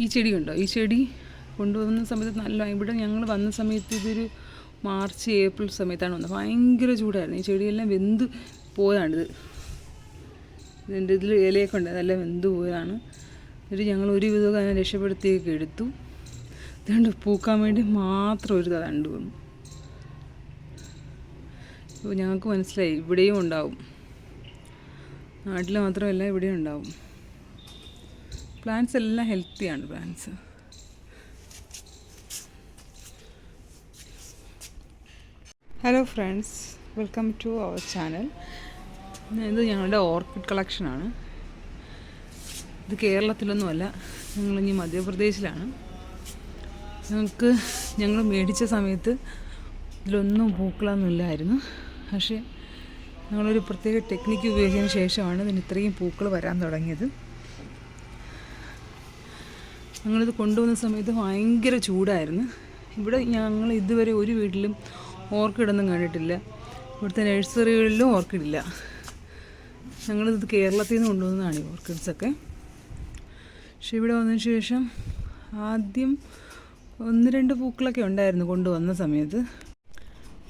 ഈ ചെടി കണ്ടോ ഈ ചെടി കൊണ്ടുവന്ന സമയത്ത് നല്ല ഇവിടെ ഞങ്ങൾ വന്ന സമയത്ത് ഇതൊരു മാർച്ച് ഏപ്രിൽ സമയത്താണ് വന്നത്. ഭയങ്കര ചൂടായിരുന്നു. ഈ ചെടിയെല്ലാം വെന്ത് പോയതാണിത്. ഇതിന്റെ ഇതിൽ ഇലയൊക്കെ ഉണ്ട്. അതെല്ലാം വെന്ത് പോയതാണ്. എന്നിട്ട് ഞങ്ങൾ ഒരു വിധമൊക്കെ അതിനെ രക്ഷപ്പെടുത്തിയൊക്കെ എടുത്തു. ഇതുകൊണ്ട് പൂക്കാൻ വേണ്ടി മാത്രം ഒരു തണ്ട് വന്നു അപ്പോൾ ഞങ്ങൾക്ക് മനസ്സിലായി. ഇവിടെയും ഉണ്ടാവും. നാട്ടിൽ മാത്രമല്ല ഇവിടെയും ഉണ്ടാവും. പ്ലാന്റ്സ് എല്ലാം ഹെൽത്തിയാണ് plants hello friends welcome to our channel ഇത് ഞങ്ങളുടെ ഓർക്കിഡ് കളക്ഷനാണ് ഇത് കേരളത്തിലൊന്നുമല്ല ഞങ്ങളിനി മധ്യപ്രദേശിലാണ്. ഞങ്ങൾക്ക് ഞങ്ങൾ മേടിച്ച സമയത്ത് ഇതിലൊന്നും പൂക്കളൊന്നുമില്ലായിരുന്നു പക്ഷേ ഞങ്ങളൊരു പ്രത്യേക ടെക്നിക്ക് ഉപയോഗിച്ചതിന് ശേഷമാണ് ഇതിന് ഇത്രയും പൂക്കൾ വരാൻ തുടങ്ങിയത്. ഞങ്ങളിത് കൊണ്ടുവന്ന സമയത്ത് ഭയങ്കര ചൂടായിരുന്നു. ഇവിടെ ഞങ്ങൾ ഇതുവരെ ഒരു വീട്ടിലും ഓർക്കിഡൊന്നും കണ്ടിട്ടില്ല. ഇവിടുത്തെ നഴ്സറികളിലും ഓർക്കിഡില്ല ഞങ്ങളിത് കേരളത്തിൽ നിന്ന് കൊണ്ടുവന്നതാണ് ഈ ഓർക്കിഡ്സൊക്കെ. പക്ഷെ ഇവിടെ വന്നതിന് ശേഷം ആദ്യം ഒന്ന് രണ്ട് പൂക്കളൊക്കെ ഉണ്ടായിരുന്നു കൊണ്ടുവന്ന സമയത്ത്.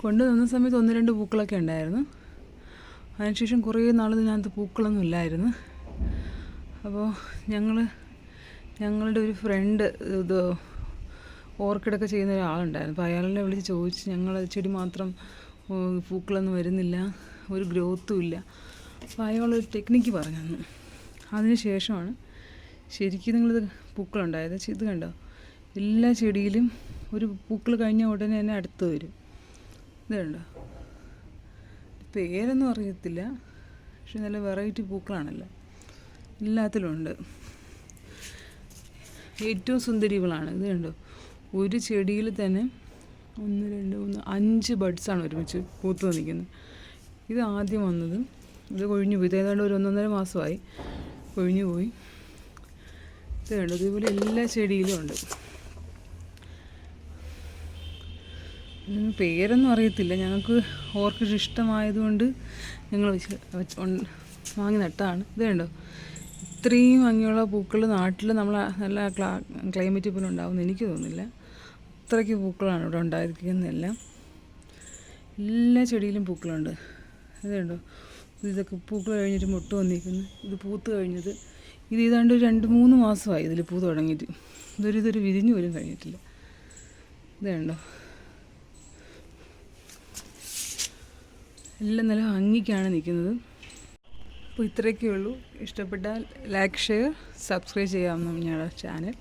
കൊണ്ടുവന്ന സമയത്ത് ഒന്ന് രണ്ട് പൂക്കളൊക്കെ ഉണ്ടായിരുന്നു. അതിനുശേഷം കുറേ നാൾ ഇതിനകത്ത് പൂക്കളൊന്നും ഇല്ലായിരുന്നു. അപ്പോൾ ഞങ്ങൾ ഞങ്ങളുടെ ഒരു ഫ്രണ്ട് ഇത് ഓർക്കിഡൊക്കെ ചെയ്യുന്ന ഒരാളുണ്ടായിരുന്നു. അപ്പോൾ അയാളെ വിളിച്ച് ചോദിച്ച് ഞങ്ങൾ ചെടി മാത്രം പൂക്കളൊന്നും വരുന്നില്ല ഒരു ഗ്രോത്തും ഇല്ല. അപ്പോൾ അയാളൊരു ടെക്നിക്ക് പറഞ്ഞു തന്നു അതിന് ശേഷമാണ് ശരിക്കും നിങ്ങളിത് പൂക്കളുണ്ടായത്. ഇത് കണ്ടോ? എല്ലാ ചെടിയിലും ഒരു പൂക്കൾ കഴിഞ്ഞ ഉടനെ തന്നെ അടുത്ത് വരും. ഇത് കണ്ടോ? പേരൊന്നും അറിയത്തില്ല. പക്ഷെ നല്ല വെറൈറ്റി പൂക്കളാണല്ലോ. എല്ലാത്തിലും ഉണ്ട്. ഏറ്റവും സുന്ദരികളാണ്. ഇത് കണ്ടോ? ഒരു ചെടിയിൽ തന്നെ ഒന്ന് രണ്ട് മൂന്ന് അഞ്ച് ബഡ്സാണ് ഒരുമിച്ച് പൂത്ത് നിൽക്കുന്നത്. ഇത് ആദ്യം വന്നത് ഇത് കൊഴിഞ്ഞു പോയി. ഏതാണ്ട് ഒരു ഒന്നൊന്നര മാസമായി കൊഴിഞ്ഞു പോയി. ഇത് കണ്ടോ? ഇതുപോലെ എല്ലാ ചെടിയിലും ഉണ്ട്. ഇതിന് പേരൊന്നും അറിയത്തില്ല. ഞങ്ങൾക്ക് ഓർക്കിഡ് ഇഷ്ടമായതുകൊണ്ട് ഞങ്ങൾ വെച്ച് വാങ്ങി നട്ടതാണ്. ഇത് കണ്ടോ? ഇത്രയും ഭംഗിയുള്ള പൂക്കൾ നാട്ടിൽ നമ്മൾ നല്ല ക്ലാ ക്ലൈമറ്റിൽ പോലും ഉണ്ടാവുമെന്ന് എനിക്ക് തോന്നുന്നില്ല. അത്രയ്ക്ക് പൂക്കളാണ് ഇവിടെ ഉണ്ടായിരിക്കുന്നതെല്ലാം എല്ലാ. ചെടിയിലും പൂക്കളുണ്ട്. ഇത് കണ്ടോ? ഇതൊക്കെ പൂക്കൾ കഴിഞ്ഞിട്ട് മുട്ട വന്നിരിക്കുന്നു. ഇത് പൂത്ത് കഴിഞ്ഞത് ഇത് ഏതാണ്ട് രണ്ട് മൂന്ന് മാസമായി ഇതിൽ പൂ തുടങ്ങിയിട്ട്. ഇതൊരു ഇതൊരു വിരിഞ്ഞു പോലും കഴിഞ്ഞിട്ടില്ല. ഇത് കണ്ടോ? എല്ലാം നല്ല ഭംഗിക്കാണ് നിൽക്കുന്നത്. അപ്പോൾ ഇത്രയൊക്കെ ഉള്ളൂ. ഇഷ്ടപ്പെട്ടാൽ ലൈക്ക് ഷെയർ സബ്സ്ക്രൈബ് ചെയ്യാവുന്ന ഞങ്ങളുടെ ചാനൽ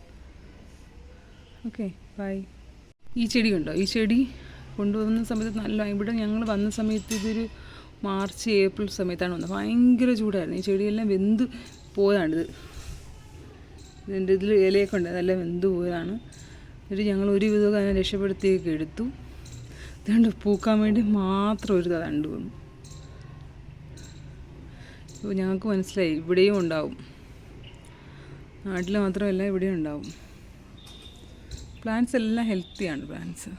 ഓക്കെ ബൈ ഈ ചെടി ഉണ്ടോ? ഈ ചെടി കൊണ്ടുവന്ന സമയത്ത് നല്ല ഇവിടെ ഞങ്ങൾ വന്ന സമയത്ത് ഇതൊരു മാർച്ച് ഏപ്രിൽ സമയത്താണ് വന്നത്. ഭയങ്കര ചൂടായിരുന്നു. ഈ ചെടിയെല്ലാം വെന്ത് പോയതാണിത്. ഇതിന്റെ ഇതിൽ ഇലയൊക്കെ ഉണ്ട്. അതെല്ലാം വെന്ത് പോയതാണ്. എന്നിട്ട് ഞങ്ങൾ ഒരു വിധമൊക്കെ അതിനെ രക്ഷപ്പെടുത്തിയൊക്കെ എടുത്തു. ഇതുകൊണ്ട് പൂക്കാൻ വേണ്ടി മാത്രം ഒരു തണ്ട് വന്നു അപ്പോൾ ഞങ്ങൾക്ക് മനസ്സിലായി ഇവിടെയും ഉണ്ടാവും. നാട്ടിൽ മാത്രമല്ല ഇവിടെയും ഉണ്ടാവും. പ്ലാന്റ്സ് എല്ലാം ഹെൽത്തിയാണ് പ്ലാന്റ്സ്